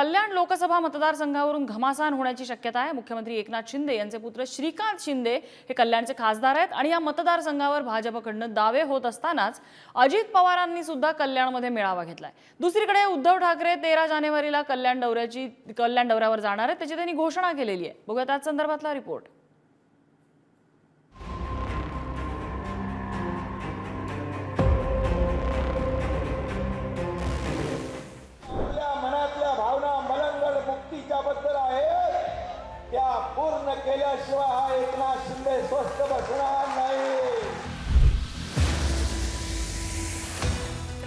कल्याण लोकसभा मतदारसंघावरून घमासान होण्याची शक्यता आहे. मुख्यमंत्री एकनाथ शिंदे यांचे पुत्र श्रीकांत शिंदे हे कल्याणचे खासदार आहेत आणि या मतदारसंघावर भाजपकडनं दावे होत असतानाच अजित पवारांनी सुद्धा कल्याणमध्ये मेळावा घेतलाय. दुसरीकडे उद्धव ठाकरे तेरा जानेवारीला कल्याण दौऱ्याची कल्याण दौऱ्यावर जाणार आहेत. त्याची त्यांनी घोषणा केलेली आहे. बघूया त्याच संदर्भातला रिपोर्ट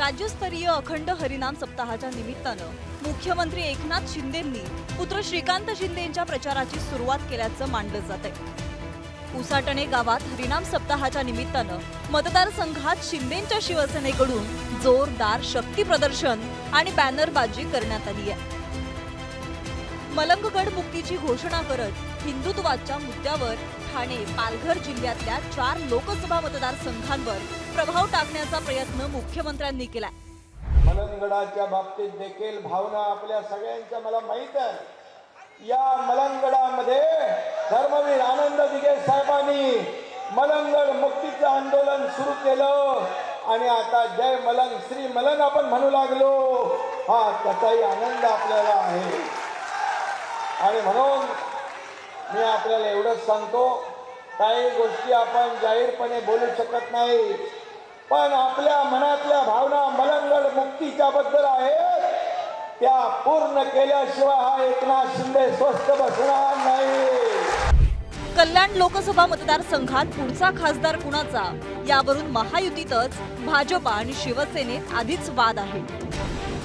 राज्यस्तरीय अखंड हरिनाम सप्ताहाच्या निमित्तानं मुख्यमंत्री एकनाथ शिंदेंनी पुत्र श्रीकांत शिंदेंच्या प्रचाराची सुरुवात केल्याचं मानलं जात आहे उसाटणे गावात हरिनाम सप्ताहाच्या निमित्तानं मतदारसंघात शिंदेंच्या शिवसेनेकडून जोरदार शक्ती प्रदर्शन आणि बॅनरबाजी करण्यात आली आहे. मलंगगड मुक्तीची घोषणा करत हिंदुत्वाच्या मुद्द्यावर ठाणे पालघर जिल्ह्यातल्या चार लोकसभा मतदारसंघांवर प्रभाव टाकण्याचा प्रयत्न मुख्यमंत्र्यांनी केला मलंगडाच्या बाबतीत देखील भावना आपल्या सगळ्यांच्या मला माहीत आहे. या मलंगडामध्ये धर्मवीर आनंद दिगे साहेबांनी मलंगड मुक्तीचं आंदोलन सुरू केलं आणि आता जय मलंग श्री मलंग आपण म्हणू लागलो. हा त्याचाही आनंद आपल्याला आहे. आणि म्हणून मी आपल्याला एवढंच सांगतो काही गोष्टी आपण जाहीरपणे बोलू शकत नाही पण आपल्या मनातल्या भावना मलंगड मुक्तीच्या बद्दल आहेत. त्या पूर्ण केल्याशिवाय हा एकनाथ शिंदे स्वस्थ बसणार नाही. कल्याण लोकसभा मतदारसंघात पुढचा खासदार कुणाचा? यावरून महायुतीतच भाजपा आणि शिवसेनेत आधीच वाद आहे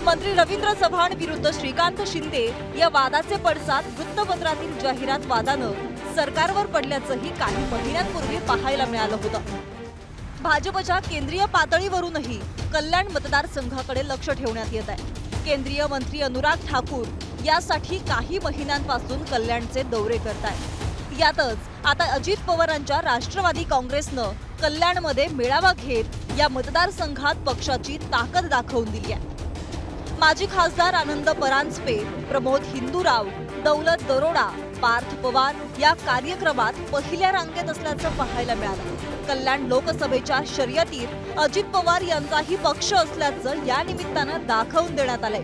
मंत्री रवींद्र चव्हाण विरुद्ध श्रीकांत शिंदे या वादाचे पडसाद वृत्तपत्रातील जाहिरात वादानं सरकारवर पडल्याचंही काही महिन्यांपूर्वी पाहायला मिळालं होतं. भाजपच्या केंद्रीय पातळीवरूनही कल्याण मतदारसंघाकडे लक्ष ठेवण्यात येत आहे. केंद्रीय मंत्री अनुराग ठाकूर यासाठी काही महिन्यांपासून कल्याणचे दौरे करतायत. यातच आता अजित पवारांच्या राष्ट्रवादी काँग्रेसनं कल्याणमध्ये मेळावा घेत या मतदारसंघात पक्षाची ताकद दाखवून दिली आहे. माजी खासदार आनंद परांजपे प्रमोद हिंदूराव दौलत दरोडा पार्थ पवार या कार्यक्रमात पहिल्या रांगेत असल्याचं पाहायला मिळालं. कल्याण लोकसभेच्या शर्यतीत अजित पवार यांचाही पक्ष असल्याचं या निमित्तानं दाखवून देण्यात आलंय.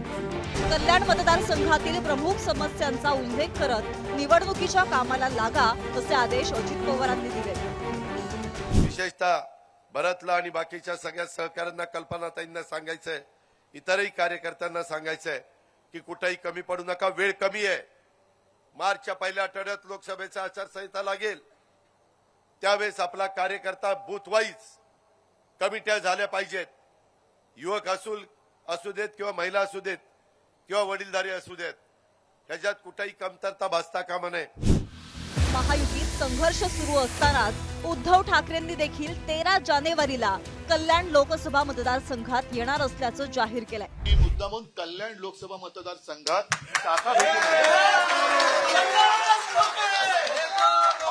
कल्याण मतदारसंघातील प्रमुख समस्यांचा उल्लेख करत निवडणुकीच्या कामाला लागा असे आदेश अजित पवारांनी दिले. विशेषतः भरतला आणि बाकीच्या सगळ्या सहकाऱ्यांना कल्पनाताईंना सांगायचंय इतरही कार्यकर्त्यांना सांगायचंय की कुठेही कमी पडू नका वेळ कमी आहे. मार्चच्या पहिल्या आठवड्यात लोकसभेचा आचारसंहिता लागेल. त्यावेळेस आपला कार्यकर्ता बूथवाईज कमिट्या झाल्या पाहिजेत. युवक असू असू देत किंवा महिला असू देत किंवा वडीलधारी असू देत ह्याच्यात कुठेही कमतरता भासता कामा नये. महायुतीत संघर्ष सुरू असतानाच उद्धव ठाकरेंनी देखील तेरा जानेवारीला कल्याण लोकसभा मतदारसंघात येणार असल्याचं जाहीर केलंय. मी मुद्दामून कल्याण लोकसभा मतदारसंघात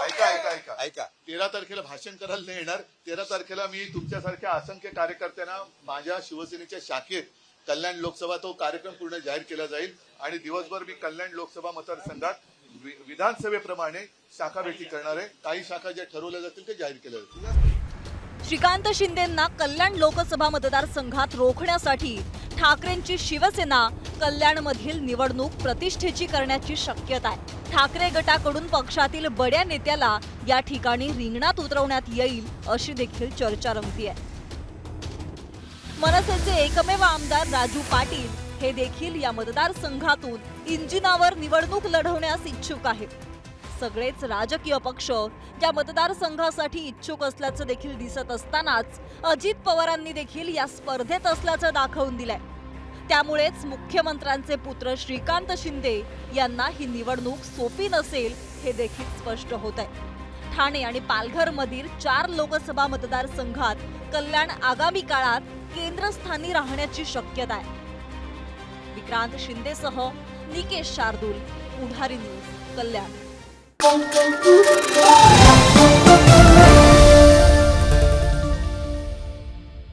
ऐका ऐका ऐका. ऐका. तेरा तारखेला भाषण करायला नाही येणार. तेरा तारखेला मी तुमच्यासारख्या असंख्य कार्यकर्त्यांना माझ्या शिवसेनेच्या शाखेत कल्याण लोकसभा तो कार्यक्रम पूर्ण जाहीर केला जाईल. आणि दिवसभर मी कल्याण लोकसभा मतदारसंघात वि- विधानसभेप्रमाणे शाखा भेटी करणार आहे. काही शाखा ज्या ठरवल्या जातील ते जाहीर केल्या जातील. श्रीकांत शिंदेंना कल्याण लोकसभा मतदारसंघात रोखण्यासाठी ठाकरेंची शिवसेना कल्याणमधील निवडणूक प्रतिष्ठेची करण्याची शक्यता आहे. ठाकरे गटाकडून पक्षातील बड्या नेत्याला या ठिकाणी रिंगणात उतरवण्यात येईल अशी देखील चर्चा रंगतीये मनसेचे एकमेव आमदार राजू पाटील हे देखील या मतदारसंघातून इंजिनावर निवडणूक लढवण्यास इच्छुक आहेत. सगळेच राजकीय पक्ष या मतदारसंघासाठी इच्छुक असल्याचं देखील दिसत असतानाच अजित पवारांनी देखील या स्पर्धेत असल्याचं दाखवून दिलंय. त्यामुळेच मुख्यमंत्र्यांचे पुत्र श्रीकांत शिंदे यांना ही निवडणूक सोपी नसेल हे देखील स्पष्ट होत आहे ठाणे आणि पालघर मधील चार लोकसभा मतदारसंघात कल्याण आगामी काळात केंद्रस्थानी राहण्याची शक्यता आहे. Vikrant शिंदेसह Nikesh Shardul Pudhari news Kalyan. Thank you.